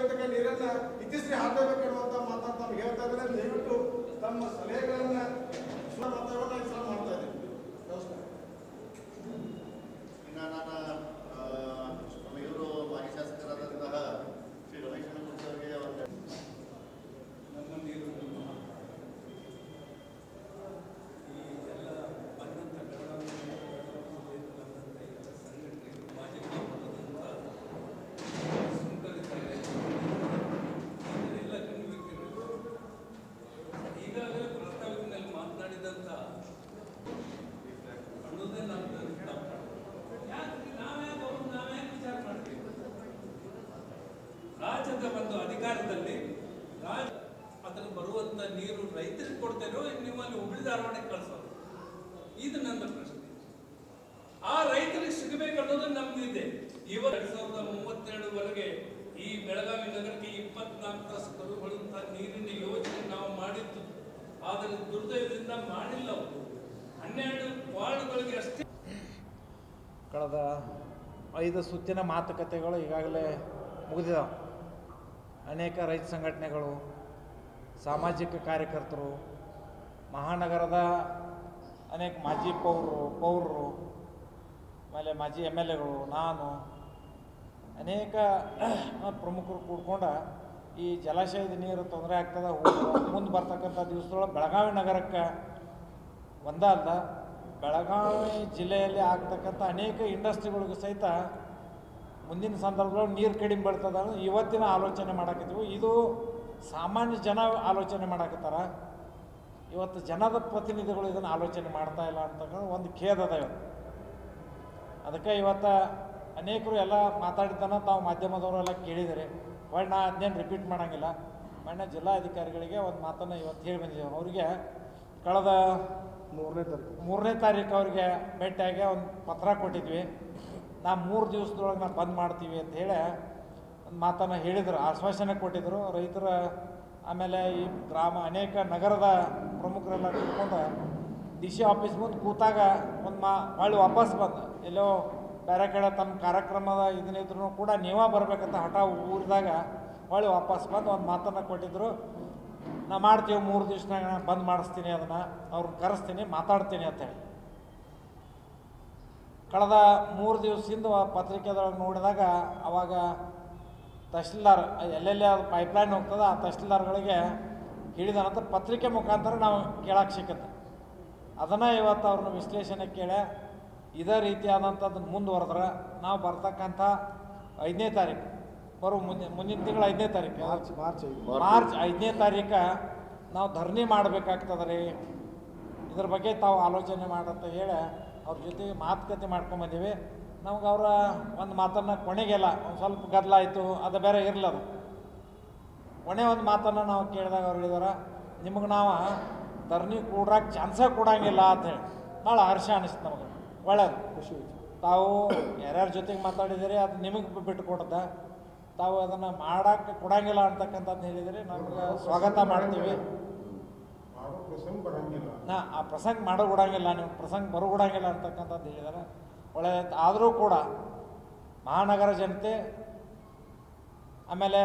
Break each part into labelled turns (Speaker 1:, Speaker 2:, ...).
Speaker 1: ಕೊಯ್ತಕ್ಕೆ ನೀರನ್ನ ಇತ್ತೀಚೆಗೆ ಹಾಕಬೇಕೆನ್ನುವಂತ ಮಾತಾಡ್ತಾ ಹೇಳ್ತಾ ಇದ್ದಾರೆ. ದಯವಿಟ್ಟು ತಮ್ಮ ಸಲಹೆಗಳನ್ನ
Speaker 2: ನೀರು ರೈತರಿಗೆ ಕೊಡ್ತೇನೋ ನಿಮ್ಮಲ್ಲಿ ಹುಬ್ಳಿ ಧಾರವಾಡಕ್ಕೆ ಕಳಿಸೋದು. ಇದು ನನ್ನ ಪ್ರಶ್ನೆ. ಆ ರೈತರಿಗೆ ಸಿಗಬೇಕು ಅನ್ನೋದು ನಮ್ದಿದೆ. ಇವತ್ತು ಎರಡ್ ಸಾವಿರದ ಮೂವತ್ತೆರಡುವರೆಗೆ ಈ ಬೆಳಗಾವಿ ನಗರಕ್ಕೆ ಇಪ್ಪತ್ನಾಲ್ಕು ತಾಸು ಕರುಗಳಂತ ನೀರಿನ ಯೋಜನೆ ನಾವು ಮಾಡಿದ್ದು. ಆದರೆ ದುರ್ದೈವದಿಂದ ಮಾಡಿಲ್ಲ ಹನ್ನೆರಡು ವಾರ್ಡ್ಗಳಿಗೆ ಅಷ್ಟೇ.
Speaker 3: ಕಳೆದ ಐದು ಸುತ್ತಿನ ಮಾತುಕತೆಗಳು ಈಗಾಗಲೇ ಮುಗಿದಿದ್ದಾವೆ. ಅನೇಕ ರೈತ ಸಂಘಟನೆಗಳು ಸಾಮಾಜಿಕ ಕಾರ್ಯಕರ್ತರು, ಮಹಾನಗರದ ಅನೇಕ ಮಾಜಿ ಪೌರರು ಪೌರರು, ಆಮೇಲೆ ಮಾಜಿ ಎಂ ಎಲ್ ಎಗಳು, ನಾನು, ಅನೇಕ ಪ್ರಮುಖರು ಕೂಡ್ಕೊಂಡ ಈ ಜಲಾಶಯದ ನೀರು ತೊಂದರೆ ಆಗ್ತದೆ ಮುಂದೆ ಬರ್ತಕ್ಕಂಥ ದಿವಸದೊಳಗೆ ಬೆಳಗಾವಿ ನಗರಕ್ಕೆ ಒಂದಲ್ಲ ಬೆಳಗಾವಿ ಜಿಲ್ಲೆಯಲ್ಲಿ ಆಗ್ತಕ್ಕಂಥ ಅನೇಕ ಇಂಡಸ್ಟ್ರಿಗಳಿಗೂ ಸಹಿತ ಮುಂದಿನ ಸಂದರ್ಭದೊಳಗೆ ನೀರು ಕಡಿಮೆ ಬೀಳ್ತದೆ ಇವತ್ತಿನ ಆಲೋಚನೆ ಮಾಡಕತ್ತೀವಿ. ಇದು ಸಾಮಾನ್ಯ ಜನ ಆಲೋಚನೆ ಮಾಡಕತ್ತಾರ. ಇವತ್ತು ಜನದ ಪ್ರತಿನಿಧಿಗಳು ಇದನ್ನು ಆಲೋಚನೆ ಮಾಡ್ತಾ ಇಲ್ಲ ಅಂತಕ್ಕಂಥ ಒಂದು ಖೇದ ಅದ ಇವತ್ತು. ಅದಕ್ಕೆ ಇವತ್ತು ಅನೇಕರು ಎಲ್ಲ ಮಾತಾಡಿದ್ದನ್ನು ತಾವು ಮಾಧ್ಯಮದವರು ಎಲ್ಲ ಕೇಳಿದರೆ. ಒಳ್ಳೆ ನಾ ಅದನ್ನೇನು ರಿಪೀಟ್ ಮಾಡೋಂಗಿಲ್ಲ. ಮೊನ್ನೆ ಜಿಲ್ಲಾಧಿಕಾರಿಗಳಿಗೆ ಒಂದು ಮಾತನ್ನು ಇವತ್ತು ಹೇಳಿ ಬಂದಿದ್ದೇವೆ ಅವರಿಗೆ ಕಳೆದ
Speaker 1: ಮೂರನೇ ತಾರೀಕು.
Speaker 3: ಮೂರನೇ ತಾರೀಕು ಅವ್ರಿಗೆ ಭೇಟಿಯಾಗಿ ಒಂದು ಪತ್ರ ಕೊಟ್ಟಿದ್ವಿ. ನಾ ಮೂರು ದಿವಸದೊಳಗೆ ನಾವು ಬಂದ್ ಮಾಡ್ತೀವಿ ಅಂತ ಹೇಳಿ ಮಾತನ್ನು ಹೇಳಿದರು, ಆಶ್ವಾಸನೆ ಕೊಟ್ಟಿದ್ದರು ರೈತರ ಆಮೇಲೆ ಈ ಗ್ರಾಮ, ಅನೇಕ ನಗರದ ಪ್ರಮುಖರೆಲ್ಲ ಕೂತ್ಕೊಂಡು ಡಿ ಸಿ ಆಫೀಸ್ ಮುಂದೆ ಕೂತಾಗ ಒಂದು ಮಾ ಹೊಳ್ಳಿ ವಾಪಸ್ ಬಂದು. ಎಲ್ಲೋ ಬೇರೆ ಕಡೆ ತಮ್ಮ ಕಾರ್ಯಕ್ರಮದ ಇದನ್ನಿದ್ರು ಕೂಡ ನೀವೇ ಬರಬೇಕಂತ ಹಠ ಊರಿದಾಗ ಹೊಳ್ಳಿ ವಾಪಸ್ ಬಂದು ಒಂದು ಮಾತನ್ನು ಕೊಟ್ಟಿದ್ದರು ನಾ ಮಾಡ್ತೀವಿ, ಮೂರು ದಿವ್ಸನಾಗ ಬಂದ್ ಮಾಡಿಸ್ತೀನಿ ಅದನ್ನು ಅವ್ರನ್ನ ಕರೆಸ್ತೀನಿ, ಮಾತಾಡ್ತೀನಿ ಅಂತೇಳಿ ಕಳೆದ ಮೂರು ದಿವಸದಿಂದ ಪತ್ರಿಕೆದೊಳಗೆ ನೋಡಿದಾಗ ಅವಾಗ ತಹಶೀಲ್ದಾರ್ ಎಲ್ಲೆಲ್ಲಿ ಅದು ಪೈಪ್ಲೈನ್ ಹೋಗ್ತದೆ ಆ ತಹಶೀಲ್ದಾರ್ಗಳಿಗೆ ಹೇಳಿದ ನಂತರ ಪತ್ರಿಕೆ ಮುಖಾಂತರ ನಾವು ಕೇಳಕ್ಕೆ ಸಿಕ್ಕತ್ತೆ. ಅದನ್ನು ಇವತ್ತು ಅವ್ರನ್ನ ವಿಶ್ಲೇಷಣೆ ಕೇಳಿ ಇದೇ ರೀತಿಯಾದಂಥದ್ದು ಮುಂದುವರೆದ್ರೆ ನಾವು ಬರ್ತಕ್ಕಂಥ ಐದನೇ ತಾರೀಕು ಬರುವ ಮುಂದೆ ಮುಂದಿನ ತಿಂಗಳ ಐದನೇ ತಾರೀಕು.
Speaker 1: ಮಾರ್ಚ್ ಮಾರ್ಚ್ ಐದು.
Speaker 3: ಮಾರ್ಚ್ ಐದನೇ ತಾರೀಕು ನಾವು ಧರಣಿ ಮಾಡಬೇಕಾಗ್ತದೆ ರೀ. ಇದ್ರ ಬಗ್ಗೆ ತಾವು ಆಲೋಚನೆ ಮಾಡಂತ ಹೇಳಿ ಅವ್ರ ಜೊತೆಗೆ ಮಾತುಕತೆ ಮಾಡ್ಕೊಂಬಂದೀವಿ ನಮ್ಗೆ ಅವರ ಒಂದು ಮಾತನ್ನು ಕೊನೆಗೆಲ್ಲ ಒಂದು ಸ್ವಲ್ಪ ಗದ್ದಲ ಆಯಿತು ಅದು ಬೇರೆ ಇರಲಿ ಅದು. ಕೊನೆ ಒಂದು ಮಾತನ್ನು ನಾವು ಕೇಳಿದಾಗ ಅವ್ರು ಹೇಳಿದಾರ ನಿಮಗೆ ನಾವು ಧರಣಿ ಕೂಡ್ರಾಕ್ ಚಾನ್ಸೇ ಕೊಡಂಗಿಲ್ಲ ಅಂತ ಹೇಳಿ. ಭಾಳ ಹರ್ಷ ಅನಿಸ್ತು ನಮಗೆ. ಒಳ್ಳೆಯದು
Speaker 1: ಖುಷಿ ಆಯ್ತು.
Speaker 3: ತಾವು ಯಾರ್ಯಾರ ಜೊತೆಗೆ ಮಾತಾಡಿದಿರಿ ಅದು ನಿಮಗೆ ಬಿಟ್ಟು ಕೊಡ್ದ ತಾವು ಅದನ್ನು ಮಾಡೋಕ್ಕೆ ಕೊಡಂಗಿಲ್ಲ ಅಂತಕ್ಕಂಥದ್ದು ಹೇಳಿದಿರಿ ನಮ್ಗೆ ಸ್ವಾಗತ ಮಾಡ್ತೀವಿ. ಹಾಂ ಆ ಪ್ರಸಂಗ ಮಾಡೋ ಕೊಡಂಗಿಲ್ಲ ನೀವು ಪ್ರಸಂಗ ಬರೋ ಕೊಡಂಗಿಲ್ಲ ಅಂತಕ್ಕಂಥದ್ದು ಹೇಳಿದಾರೆ. ಒಳ್ಳೆಯದಾಯ್ತು ಆದರೂ ಕೂಡ ಮಹಾನಗರ ಜನತೆ, ಆಮೇಲೆ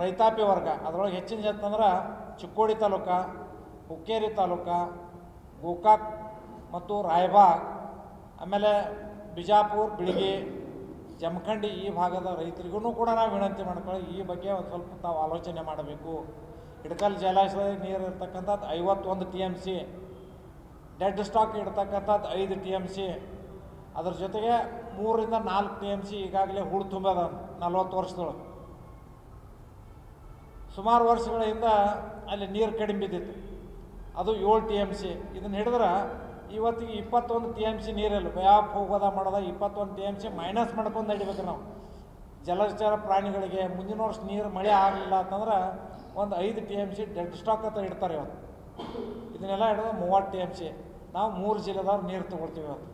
Speaker 3: ರೈತಾಪಿ ವರ್ಗ, ಅದರೊಳಗೆ ಹೆಚ್ಚಿನ ಜನ ಅಂದ್ರೆ ಚಿಕ್ಕೋಡಿ ತಾಲೂಕ, ಹುಕ್ಕೇರಿ ತಾಲೂಕ, ಗೋಕಾಕ್ ಮತ್ತು ರಾಯಬಾಗ್, ಆಮೇಲೆ ಬಿಜಾಪುರ್, ಬಿಳಿಗಿ, ಜಮಖಂಡಿ ಈ ಭಾಗದ ರೈತರಿಗೂ ಕೂಡ ನಾವು ವಿನಂತಿ ಮಾಡ್ಕೊಳ್ಳಿ, ಈ ಬಗ್ಗೆ ಒಂದು ಸ್ವಲ್ಪ ತಾವು ಆಲೋಚನೆ ಮಾಡಬೇಕು. ಹಿಡಕಲ್ ಜಲಾಶಯದ ನೀರು ಇರ್ತಕ್ಕಂಥದ್ದು ಐವತ್ತೊಂದು T M C, dead stock ಇಡ್ತಕ್ಕಂಥದ್ದು ಐದು ಟಿ ಎಂ ಸಿ ಅದ್ರ ಜೊತೆಗೆ ಮೂರರಿಂದ ನಾಲ್ಕು ಟಿ ಎಂ ಸಿ ಈಗಾಗಲೇ ಹೂಳು ತುಂಬದ ನಲ್ವತ್ತು ವರ್ಷದೊಳಗೆ. ಸುಮಾರು ವರ್ಷಗಳ ಹಿಂದೆ ಅಲ್ಲಿ ನೀರು ಕಡಿಮೆ ಬಿದ್ದಿತ್ತು. ಅದು ಏಳು ಟಿ ಎಂ ಸಿ. ಇದನ್ನು ಹಿಡಿದ್ರೆ ಇವತ್ತಿಗೆ ಇಪ್ಪತ್ತೊಂದು ಟಿ ಎಂ ಸಿ ನೀರಿಲ್ಲ ವ್ಯಾಪ್ ಹೋಗೋದ ಮಾಡೋದ, ಇಪ್ಪತ್ತೊಂದು ಟಿ ಎಂ ಸಿ ಮೈನಸ್ ಮಾಡ್ಕೊಂಡು ನಡಿಬೇಕು ನಾವು. ಜಲಚರ ಪ್ರಾಣಿಗಳಿಗೆ ಮುಂದಿನ ವರ್ಷ ನೀರು ಮಳೆ ಆಗಲಿಲ್ಲ ಅಂತಂದ್ರೆ ಒಂದು ಐದು T M C dead stock ಅಂತ ಇಡ್ತಾರೆ ಇವತ್ತು. ಇದನ್ನೆಲ್ಲ ಹಿಡಿದ್ರೆ ಮೂವತ್ತು ಟಿ ಎಂ ಸಿ. ನಾವು ಮೂರು ಜಿಲ್ಲೆದವ್ರು ನೀರು ತೊಗೊಳ್ತೀವಿ ಇವತ್ತು.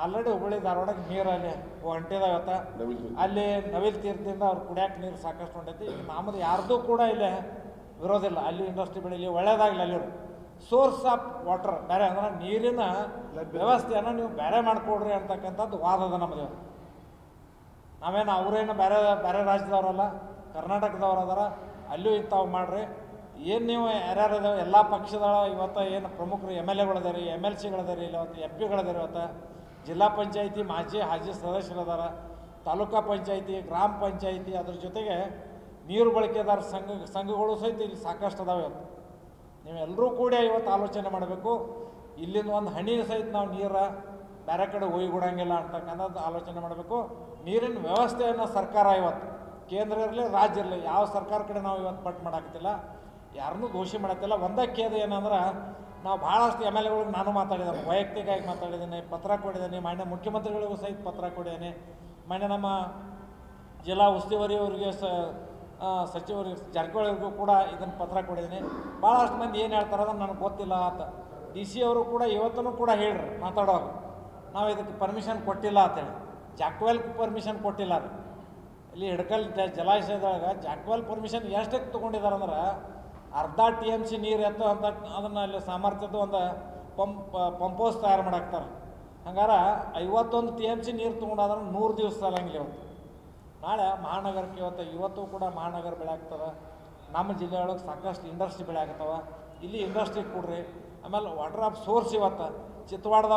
Speaker 3: ಆಲ್ರೆಡಿ ಹುಬ್ಬಳ್ಳಿ ಧಾರವಾಡಕ್ಕೆ ನೀರು ಅಲ್ಲಿ ಹೊಂಟಿದಾಗತ್ತ ಇವತ್ತು ಅಲ್ಲಿ ನವಿಲ್ ತೀರ್ಥದಿಂದ ಅವ್ರು ಕುಡಿಯಕ್ಕೆ ನೀರು ಸಾಕಷ್ಟು ಹೊಂಟೈತಿ. ಈಗ ನಮ್ಮದು ಯಾರ್ದು ಕೂಡ ಇಲ್ಲಿ ಇರೋದಿಲ್ಲ. ಅಲ್ಲಿ ಇಂಡಸ್ಟ್ರಿ ಬೆಳೀಲಿ ಒಳ್ಳೇದಾಗಲಿ ಅಲ್ಲಿ ಸೋರ್ಸ್ ಆಫ್ ವಾಟರ್ ಬೇರೆ ಅಂದ್ರೆ ನೀರಿನ ವ್ಯವಸ್ಥೆಯನ್ನು ನೀವು ಬೇರೆ ಮಾಡಿಕೊಡ್ರಿ ಅಂತಕ್ಕಂಥದ್ದು ವಾದ ಅದ ನಮ್ಮದು ನಾವೇನು ಅವರೇನು ಬೇರೆ ಬೇರೆ ರಾಜ್ಯದವರಲ್ಲ ಕರ್ನಾಟಕದವ್ರು ಅದಾರ ಅಲ್ಲೂ ಇಂಥವು ಮಾಡ್ರಿ. ಏನು ನೀವು ಯಾರ್ಯಾರು ಇದಾವೆ ಎಲ್ಲ ಪಕ್ಷದ ಇವತ್ತು ಏನು ಪ್ರಮುಖರು ಎಂ ಎಲ್ ಎಗಳಿದಾರೆ ಎಂ ಎಲ್ ಸಿಗಳಿದಾರೆ ಇವತ್ತು ಎಂ ಪಿಗಳಿದಾರೆ ಇವತ್ತು. ಜಿಲ್ಲಾ ಪಂಚಾಯಿತಿ ಮಾಜಿ ಹಾಜಿ ಸದಸ್ಯರದಾರ, ತಾಲೂಕಾ ಪಂಚಾಯಿತಿ, ಗ್ರಾಮ ಪಂಚಾಯಿತಿ, ಅದ್ರ ಜೊತೆಗೆ ನೀರು ಬಳಕೆದಾರ ಸಂಘ, ಸಂಘಗಳು ಸಹಿತ ಇಲ್ಲಿ ಸಾಕಷ್ಟು ಅದಾವೆ ಇವತ್ತು. ನೀವೆಲ್ಲರೂ ಕೂಡ ಇವತ್ತು ಆಲೋಚನೆ ಮಾಡಬೇಕು. ಇಲ್ಲಿಂದ ಒಂದು ಹನಿ ಸಹಿತ ನಾವು ನೀರ ಬೇರೆ ಕಡೆ ಒಯ್ಗೊಡಂಗಿಲ್ಲ ಅಂತಕ್ಕಂಥದ್ದು ಆಲೋಚನೆ ಮಾಡಬೇಕು. ನೀರಿನ ವ್ಯವಸ್ಥೆಯನ್ನು ಸರ್ಕಾರ ಇವತ್ತು, ಕೇಂದ್ರ ಇರಲಿ, ರಾಜ್ಯ ಇರಲಿ, ಯಾವ ಸರ್ಕಾರ ಕಡೆ ನಾವು ಇವತ್ತು ಪಟ್ಟು ಮಾಡಾಕತ್ತಿಲ್ಲ. ಯಾರನ್ನೂ ದೋಷಿ ಮಾಡತ್ತಿಲ್ಲ. ಒಂದಕ್ಕೆ ಅದು ಏನಂದ್ರೆ, ನಾವು ಭಾಳಷ್ಟು ಎಂ ಎಲ್ ಎಗಳಿಗೆ ನಾನು ಮಾತಾಡಿದ್ದೇನೆ, ವೈಯಕ್ತಿಕವಾಗಿ ಮಾತಾಡಿದ್ದೀನಿ, ಪತ್ರ ಕೊಡಿದ್ದೀನಿ ಮಾನ್ಯ ಮುಖ್ಯಮಂತ್ರಿಗಳಿಗೂ ಸಹಿತ ಪತ್ರ ಕೊಡಿದ್ದೀನಿ ಮಾನ್ಯ ನಮ್ಮ ಜಿಲ್ಲಾ ಉಸ್ತುವಾರಿ ಅವರಿಗೆ ಸ ಸಚಿವರಿಗೆ ಜಾರಕಿಹೊಳಿಗೂ ಕೂಡ ಇದನ್ನು ಪತ್ರ ಕೊಡಿದ್ದೀನಿ ಭಾಳಷ್ಟು ಮಂದಿ ಏನು ಹೇಳ್ತಾರೆ ಅದನ್ನು ನನಗೆ ಗೊತ್ತಿಲ್ಲ ಅಂತ ಡಿ ಸಿ ಅವರು ಕೂಡ ಇವತ್ತೂ ಕೂಡ ಹೇಳ್ರಿ, ಮಾತಾಡುವಾಗ. ನಾವು ಇದಕ್ಕೆ ಪರ್ಮಿಷನ್ ಕೊಟ್ಟಿಲ್ಲ ಅಂತೇಳಿ ಜಾಕ್ವೆಲ್ ಪರ್ಮಿಷನ್ ಕೊಟ್ಟಿಲ್ಲ ರೀ ಇಲ್ಲಿ ಹಿಡ್ಕಲ್ ಜ ಜಲಾಶಯದಾಗ ಜಾಕ್ವೆಲ್ ಪರ್ಮಿಷನ್ ಎಷ್ಟಕ್ಕೆ ತೊಗೊಂಡಿದ್ದಾರೆ ಅಂದ್ರೆ ಅರ್ಧ ಟಿ ಎಂ ಸಿ ನೀರು ಎತ್ತೋ ಅಂತ ಅದನ್ನು ಅಲ್ಲಿ ಸಾಮರ್ಥ್ಯದ ಒಂದು ಪಂಪ್ ಪಂಪೋಸ್ ತಯಾರು ಮಾಡಾಕ್ತಾರೆ. ಹಂಗಾರೆ ಐವತ್ತೊಂದು ಟಿ ಎಂ ಸಿ ನೀರು ತೊಗೊಂಡಾದ್ರೆ ನೂರು ದಿವಸ ಸಾಲಂಗಿಲ್ಲ ಇವತ್ತು. ನಾಳೆ ಮಹಾನಗರಕ್ಕೆ ಇವತ್ತು ಇವತ್ತು ಕೂಡ ಮಹಾನಗರ ಬೆಳೆ ಆಗ್ತದೆ. ನಮ್ಮ ಜಿಲ್ಲೆಯೊಳಗೆ ಸಾಕಷ್ಟು ಇಂಡಸ್ಟ್ರಿ ಬೆಳೆಯಾಗ್ತವೆ ಇಲ್ಲಿ ಇಂಡಸ್ಟ್ರಿ ಕೊಡ್ರಿ, ಆಮೇಲೆ ವಾಟರ್ ಆಫ್ ಸೋರ್ಸ್ ಇವತ್ತು. ಚಿತ್ತವಾಡದಾಗ